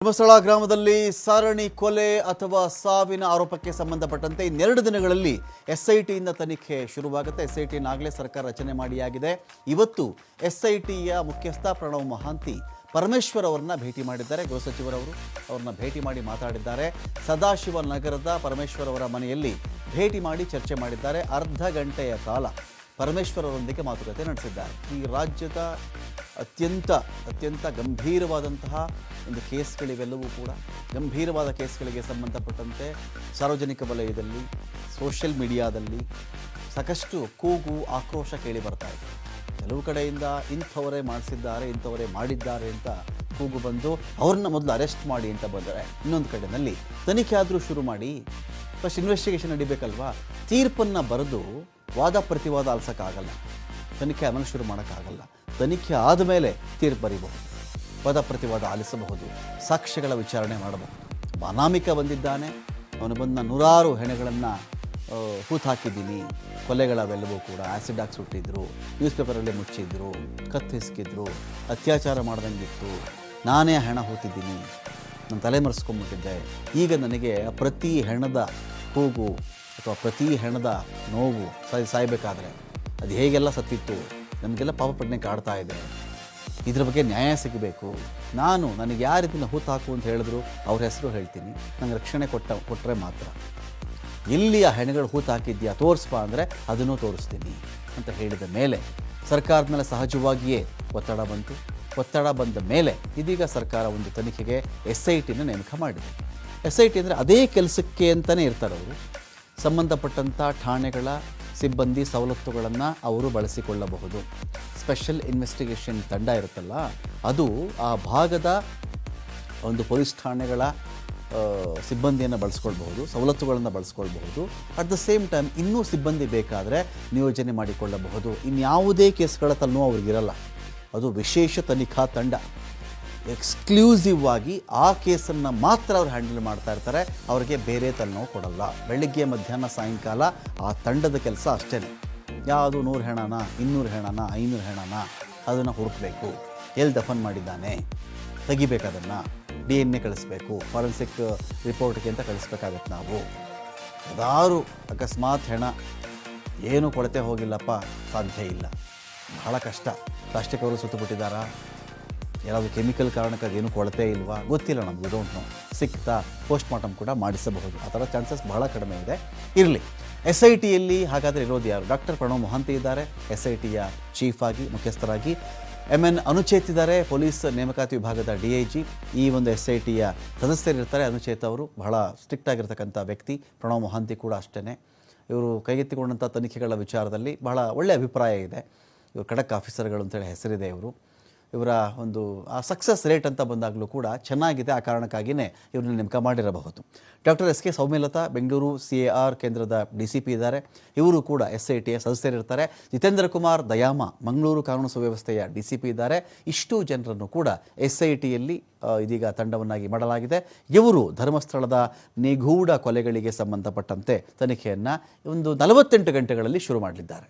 ಧರ್ಮಸ್ಥಳ ಗ್ರಾಮದಲ್ಲಿ ಸರಣಿ ಕೊಲೆ ಅಥವಾ ಸಾವಿನ ಆರೋಪಕ್ಕೆ ಸಂಬಂಧಪಟ್ಟಂತೆ ಇನ್ನೆರಡು ದಿನಗಳಲ್ಲಿ ಎಸ್ಐಟಿಯಿಂದ ತನಿಖೆ ಶುರುವಾಗುತ್ತೆ. ಎಸ್ಐಟಿಯನ್ನು ಆಗಲೇ ಸರ್ಕಾರ ರಚನೆ ಮಾಡಿಯಾಗಿದೆ. ಇವತ್ತು ಎಸ್ಐಟಿಯ ಮುಖ್ಯಸ್ಥ ಪ್ರಣವ್ ಮಹಾಂತಿ ಪರಮೇಶ್ವರ್ ಅವರನ್ನ ಭೇಟಿ ಮಾಡಿದ್ದಾರೆ. ಗೃಹ ಸಚಿವರವರು ಅವ್ರನ್ನ ಭೇಟಿ ಮಾಡಿ ಮಾತಾಡಿದ್ದಾರೆ. ಸದಾಶಿವ ನಗರದ ಪರಮೇಶ್ವರ್ ಅವರ ಮನೆಯಲ್ಲಿ ಭೇಟಿ ಮಾಡಿ ಚರ್ಚೆ ಮಾಡಿದ್ದಾರೆ. ಅರ್ಧ ಗಂಟೆಯ ಕಾಲ ಪರಮೇಶ್ವರ್ ಅವರೊಂದಿಗೆ ಮಾತುಕತೆ ನಡೆಸಿದ್ದಾರೆ. ಈ ರಾಜ್ಯದ ಅತ್ಯಂತ ಅತ್ಯಂತ ಗಂಭೀರವಾದಂತಹ ಒಂದು ಕೇಸ್ಗಳಿವೆಲ್ಲವೂ ಕೂಡ ಗಂಭೀರವಾದ ಕೇಸ್ಗಳಿಗೆ ಸಂಬಂಧಪಟ್ಟಂತೆ ಸಾರ್ವಜನಿಕ ವಲಯದಲ್ಲಿ, ಸೋಷಿಯಲ್ ಮೀಡಿಯಾದಲ್ಲಿ ಸಾಕಷ್ಟು ಕೂಗು, ಆಕ್ರೋಶ ಕೇಳಿ ಬರ್ತಾ ಇದೆ. ಕೆಲವು ಕಡೆಯಿಂದ ಇಂಥವರೇ ಮಾಡಿಸಿದ್ದಾರೆ, ಇಂಥವರೇ ಮಾಡಿದ್ದಾರೆ ಅಂತ ಕೂಗು ಬಂದು ಅವ್ರನ್ನ ಮೊದಲು ಅರೆಸ್ಟ್ ಮಾಡಿ ಅಂತ ಬಂದರೆ ಇನ್ನೊಂದು ಕಡೆಯಲ್ಲಿ ತನಿಖೆ ಆದರೂ ಶುರು ಮಾಡಿ ಫಸ್ಟ್ ಇನ್ವೆಸ್ಟಿಗೇಷನ್ ನಡಿಬೇಕಲ್ವಾ? ತೀರ್ಪನ್ನು ಬರೆದು ವಾದ ಪ್ರತಿವಾದ ಆಲ್ಸೋಕ್ಕಾಗಲ್ಲ. ತನಿಖೆ ಆಮೇಲೆ ಶುರು ಮಾಡೋಕ್ಕಾಗಲ್ಲ. ತನಿಖೆ ಆದ ಮೇಲೆ ಬರೀಬಹುದು. ಪದ ಪ್ರತಿವಾದ ಆಲಿಸಬಹುದು. ಸಾಕ್ಷ್ಯಗಳ ವಿಚಾರಣೆ ಮಾಡಬಹುದು. ಅನಾಮಿಕ ಬಂದಿದ್ದಾನೆ. ಅವನು ಬಂದ ನೂರಾರು ಹೆಣೆಗಳನ್ನು ಹೂತು ಹಾಕಿದ್ದೀನಿ ಕೊಲೆಗಳವೆಲ್ಲವೂ ಕೂಡ ಆ್ಯಸಿಡ್ ಹಾಕಿ ಸುಟ್ಟಿದ್ರು ನ್ಯೂಸ್ ಪೇಪರಲ್ಲಿ ಮುಚ್ಚಿದ್ರು ಕತ್ತಿಸ್ಕಿದ್ರು ಅತ್ಯಾಚಾರ ಮಾಡ್ದಂಗಿತ್ತು. ನಾನೇ ಹೆಣ ಹೂತಿದ್ದೀನಿ. ನನ್ನ ತಲೆ ಮರೆಸ್ಕೊಂಡ್ಬಿಟ್ಟಿದ್ದೆ ಈಗ ನನಗೆ ಪ್ರತಿ ಹೆಣದ ಕೂಗು ಅಥವಾ ಪ್ರತಿ ಹೆಣದ ನೋವು ಸಾಯ್, ಸಾಯಬೇಕಾದ್ರೆ ಅದು ಹೇಗೆಲ್ಲ ಸತ್ತಿತ್ತು? ನಮಗೆಲ್ಲ ಪಾಪ ಪ್ರಜ್ಞೆ ಕಾಡ್ತಾ ಇದೆ. ಇದ್ರ ಬಗ್ಗೆ ನ್ಯಾಯ ಸಿಗಬೇಕು. ನಾನು ನನಗೆ ಯಾವ ರೀತಿನ ಹೂತು ಹಾಕು ಅಂತ ಹೇಳಿದ್ರು ಅವ್ರ ಹೆಸರು ಹೇಳ್ತೀನಿ. ನಂಗೆ ರಕ್ಷಣೆ ಕೊಟ್ಟ ಕೊಟ್ಟರೆ ಮಾತ್ರ. ಎಲ್ಲಿ ಆ ಹೆಣಗಳು ಹೂತು ಹಾಕಿದ್ಯಾ ತೋರಿಸ್ಪ ಅಂದರೆ ಅದನ್ನು ತೋರಿಸ್ತೀನಿ ಅಂತ ಹೇಳಿದ ಮೇಲೆ ಸರ್ಕಾರದ ಮೇಲೆ ಸಹಜವಾಗಿಯೇ ಒತ್ತಡ ಬಂತು. ಒತ್ತಡ ಬಂದ ಮೇಲೆ ಇದೀಗ ಸರ್ಕಾರ ಒಂದು ತನಿಖೆಗೆ ಎಸ್ ಐ ಟಿನ ನೇಮಕ ಮಾಡಿದೆ. ಎಸ್ ಐ ಟಿ ಅಂದರೆ ಅದೇ ಕೆಲಸಕ್ಕೆ ಅಂತಲೇ ಇರ್ತಾರೆ ಅವರು. ಸಂಬಂಧಪಟ್ಟಂಥ ಠಾಣೆಗಳ ಸಿಬ್ಬಂದಿ ಸವಲತ್ತುಗಳನ್ನು ಅವರು ಬಳಸಿಕೊಳ್ಳಬಹುದು. ಸ್ಪೆಷಲ್ ಇನ್ವೆಸ್ಟಿಗೇಷನ್ ತಂಡ ಇರುತ್ತಲ್ಲ, ಅದು ಆ ಭಾಗದ ಒಂದು ಪೊಲೀಸ್ ಠಾಣೆಗಳ ಸಿಬ್ಬಂದಿಯನ್ನು ಬಳಸ್ಕೊಳ್ಬಹುದು, ಸವಲತ್ತುಗಳನ್ನು ಬಳಸ್ಕೊಳ್ಬಹುದು. ಅಟ್ ದ ಸೇಮ್ ಟೈಮ್ ಇನ್ನೂ ಸಿಬ್ಬಂದಿ ಬೇಕಾದರೆ ನಿಯೋಜನೆ ಮಾಡಿಕೊಳ್ಳಬಹುದು. ಇನ್ಯಾವುದೇ ಕೇಸ್ಗಳ ತಲೆನೋವು ಅವ್ರಿಗಿರಲ್ಲ. ಅದು ವಿಶೇಷ ತನಿಖಾ ತಂಡ. ಎಕ್ಸ್ಕ್ಲೂಸಿವ್ ಆಗಿ ಆ ಕೇಸನ್ನು ಮಾತ್ರ ಅವ್ರು ಹ್ಯಾಂಡಲ್ ಮಾಡ್ತಾ ಇರ್ತಾರೆ. ಅವರಿಗೆ ಬೇರೆ ತಲೆನೋವು ಕೊಡಲ್ಲ. ಬೆಳಗ್ಗೆ, ಮಧ್ಯಾಹ್ನ, ಸಾಯಂಕಾಲ ಆ ತಂಡದ ಕೆಲಸ ಅಷ್ಟೇ. ಯಾವುದು ನೂರು ಹೆಣನ, ಇನ್ನೂರು ಹೆಣನ, ಐನೂರು ಹೆಣನ ಅದನ್ನು ಹುಡುಕಬೇಕು ಎಲ್ಲಿ ದಫನ್ ಮಾಡಿದ್ದಾನೆ? ತೆಗಿಬೇಕದನ್ನು. ಡಿ ಎನ್ ಎ ಕಳಿಸ್ಬೇಕು. ಫಾರೆನ್ಸಿಕ್ ರಿಪೋರ್ಟ್ಗೆ ಅಂತ ಕಳಿಸ್ಬೇಕಾಗತ್ತೆ ನಾವು. ಯಾರು ಅಕಸ್ಮಾತ್ ಹೆಣ ಏನೂ ಕೊಳತೆ ಹೋಗಿಲ್ಲಪ್ಪ, ಸಾಧ್ಯ ಇಲ್ಲ. ಬಹಳ ಕಷ್ಟ. ಪ್ಲಾಸ್ಟಿಕ್ ಅವರು ಸುತ್ತಬಿಟ್ಟಿದ್ದಾರಾ ಯಾರಾದರೂ ಕೆಮಿಕಲ್ ಕಾರಣಕ್ಕೆ ಏನು ಕೊಳತೆ ಇಲ್ವಾ? ಗೊತ್ತಿಲ್ಲ ನಮ್ಗೆ ಡೋಂಟ್ ನೋ ಸಿಕ್ತಾ ಪೋಸ್ಟ್ ಮಾರ್ಟಮ್ ಕೂಡ ಮಾಡಿಸಬಹುದು. ಆ ಥರ ಚಾನ್ಸಸ್ ಬಹಳ ಕಡಿಮೆ ಇದೆ. ಇರಲಿ. ಎಸ್ ಐ ಟಿಯಲ್ಲಿ ಹಾಗಾದರೆ ಇರೋದು ಯಾರು? ಡಾಕ್ಟರ್ ಪ್ರಣವ್ ಮೊಹಂತಿ ಇದ್ದಾರೆ. ಎಸ್ ಐ ಟಿಯ ಚೀಫ್ ಆಗಿ, ಮುಖ್ಯಸ್ಥರಾಗಿ. ಎಂ ಎನ್ ಅನುಚೇತ್ ಇದ್ದಾರೆ, ಪೊಲೀಸ್ ನೇಮಕಾತಿ ವಿಭಾಗದ ಡಿ ಐ ಜಿ ಈ ಒಂದು ಎಸ್ ಐ ಟಿಯ ಸದಸ್ಯರಿರ್ತಾರೆ ಅನುಚೇತ್ ಅವರು ಬಹಳ ಸ್ಟ್ರಿಕ್ಟ್ ಆಗಿರ್ತಕ್ಕಂಥ ವ್ಯಕ್ತಿ. ಪ್ರಣವ್ ಮೊಹಂತಿ ಕೂಡ ಅಷ್ಟೇ ಇವರು ಕೈಗೆತ್ತಿಕೊಂಡಂಥ ತನಿಖೆಗಳ ವಿಚಾರದಲ್ಲಿ ಬಹಳ ಒಳ್ಳೆಯ ಅಭಿಪ್ರಾಯ ಇದೆ. ಇವರು ಖಡಕ್ ಆಫೀಸರ್ಗಳು ಅಂತೇಳಿ ಹೆಸರಿದೆ ಇವರು. ಇವರ ಒಂದು, ಆ ಸಕ್ಸಸ್ ರೇಟ್ ಅಂತ ಬಂದಾಗಲೂ ಕೂಡ ಚೆನ್ನಾಗಿದೆ ಆ ಕಾರಣಕ್ಕಾಗಿಯೇ ಇವ್ರನ್ನ ನೇಮಕ ಮಾಡಿರಬಹುದು. Doctor S K Soumyalatha, Bengaluru C A R ಕೇಂದ್ರದ ಡಿ ಸಿ ಪಿ ಇದ್ದಾರೆ. ಇವರು ಕೂಡ ಎಸ್ ಐ ಟಿಯ ಸದಸ್ಯರಿರ್ತಾರೆ. ಜಿತೇಂದ್ರ ಕುಮಾರ್ ದಯಾಮ, ಮಂಗಳೂರು ಕಾನೂನು ಸುವ್ಯವಸ್ಥೆಯ ಡಿ ಸಿ ಪಿ ಇದ್ದಾರೆ. ಇಷ್ಟು ಜನರನ್ನು ಕೂಡ ಎಸ್ ಐ ಟಿಯಲ್ಲಿ ಇದೀಗ ತಂಡವನ್ನಾಗಿ ಮಾಡಲಾಗಿದೆ. ಇವರು ಧರ್ಮಸ್ಥಳದ ನಿಗೂಢ ಕೊಲೆಗಳಿಗೆ ಸಂಬಂಧಪಟ್ಟಂತೆ ತನಿಖೆಯನ್ನು ಒಂದು ನಲವತ್ತೆಂಟು ಗಂಟೆಗಳಲ್ಲಿ ಶುರು ಮಾಡಲಿದ್ದಾರೆ.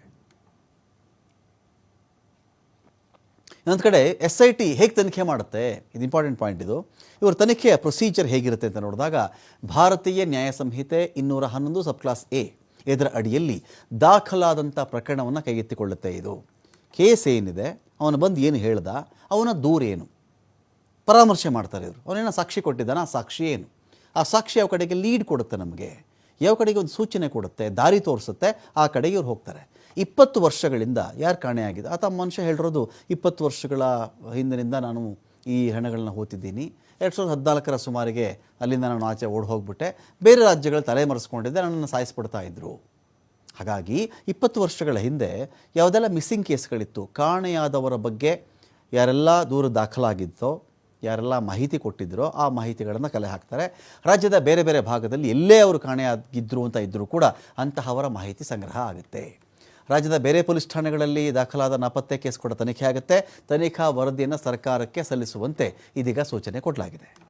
ಇನ್ನೊಂದು ಕಡೆ ಎಸ್ ಐ ಟಿ ಹೇಗೆ ತನಿಖೆ ಮಾಡುತ್ತೆ? ಇದು ಇಂಪಾರ್ಟೆಂಟ್ ಪಾಯಿಂಟ್ ಇದು. ಇವರ ತನಿಖೆಯ ಪ್ರೊಸೀಜರ್ ಹೇಗಿರುತ್ತೆ ಅಂತ ನೋಡಿದಾಗ, ಭಾರತೀಯ ನ್ಯಾಯ ಸಂಹಿತೆ ಇನ್ನೂರ ಹನ್ನೊಂದು ಸಬ್ ಕ್ಲಾಸ್ ಎ ಇದರ ಅಡಿಯಲ್ಲಿ ದಾಖಲಾದಂಥ ಪ್ರಕರಣವನ್ನು ಕೈಗೆತ್ತಿಕೊಳ್ಳುತ್ತೆ ಇದು. ಕೇಸ್ ಏನಿದೆ? ಅವನು ಬಂದು ಏನು ಹೇಳ್ದ? ಅವನ ದೂರ ಏನು? ಪರಾಮರ್ಶೆ ಮಾಡ್ತಾರೆ ಇವರು. ಅವನೇನ ಸಾಕ್ಷಿ ಕೊಟ್ಟಿದ್ದಾನೆ? ಆ ಸಾಕ್ಷಿ ಏನು? ಆ ಸಾಕ್ಷಿ ಯಾವ ಕಡೆಗೆ ಲೀಡ್ ಕೊಡುತ್ತೆ ನಮಗೆ? ಯಾವ ಕಡೆಗೆ ಒಂದು ಸೂಚನೆ ಕೊಡುತ್ತೆ? ದಾರಿ ತೋರಿಸುತ್ತೆ? ಆ ಕಡೆಗೆ ಇವ್ರು ಹೋಗ್ತಾರೆ. ಇಪ್ಪತ್ತು ವರ್ಷಗಳಿಂದ ಯಾರು ಕಾಣೆಯಾಗಿದೆ? ಆತ ಮನುಷ್ಯ ಹೇಳಿರೋದು ಇಪ್ಪತ್ತು ವರ್ಷಗಳ ಹಿಂದಿನಿಂದ ನಾನು ಈ ಹಣಗಳನ್ನ ಹೋತಿದ್ದೀನಿ. ಎರಡು ಸಾವಿರದ ಹದಿನಾಲ್ಕರ ಸುಮಾರಿಗೆ ಅಲ್ಲಿಂದ ನಾನು ಆಚೆ ಓಡಿ ಹೋಗ್ಬಿಟ್ಟೆ ಬೇರೆ ರಾಜ್ಯಗಳ ತಲೆ ಮರೆಸ್ಕೊಂಡಿದ್ದೆ, ನನ್ನನ್ನು ಸಾಯಿಸ್ಬಿಡ್ತಾ ಇದ್ದರು ಹಾಗಾಗಿ ಇಪ್ಪತ್ತು ವರ್ಷಗಳ ಹಿಂದೆ ಯಾವುದೆಲ್ಲ ಮಿಸ್ಸಿಂಗ್ ಕೇಸ್ಗಳಿತ್ತು, ಕಾಣೆಯಾದವರ ಬಗ್ಗೆ ಯಾರೆಲ್ಲ ದೂರು ದಾಖಲಾಗಿತ್ತೋ, ಯಾರೆಲ್ಲ ಮಾಹಿತಿ ಕೊಟ್ಟಿದ್ದರೋ ಆ ಮಾಹಿತಿಗಳನ್ನು ಕಲೆ ಹಾಕ್ತಾರೆ. ರಾಜ್ಯದ ಬೇರೆ ಬೇರೆ ಭಾಗದಲ್ಲಿ ಎಲ್ಲೇ ಅವರು ಕಾಣೆಯಾಗಿದ್ದರು ಅಂತ ಇದ್ದರೂ ಕೂಡ ಅಂತಹವರ ಮಾಹಿತಿ ಸಂಗ್ರಹ ಆಗುತ್ತೆ. ರಾಜ್ಯದ ಬೇರೆ ಪೊಲೀಸ್ ಠಾಣೆಗಳಲ್ಲಿ ದಾಖಲಾದ ನಾಪತ್ತೆ ಕೇಸ್ ಕೂಡ ತನಿಖೆ ಆಗುತ್ತೆ. ತನಿಖಾ ವರದಿಯನ್ನು ಸರ್ಕಾರಕ್ಕೆ ಸಲ್ಲಿಸುವಂತೆ ಇದೀಗ ಸೂಚನೆ ಕೊಡಲಾಗಿದೆ.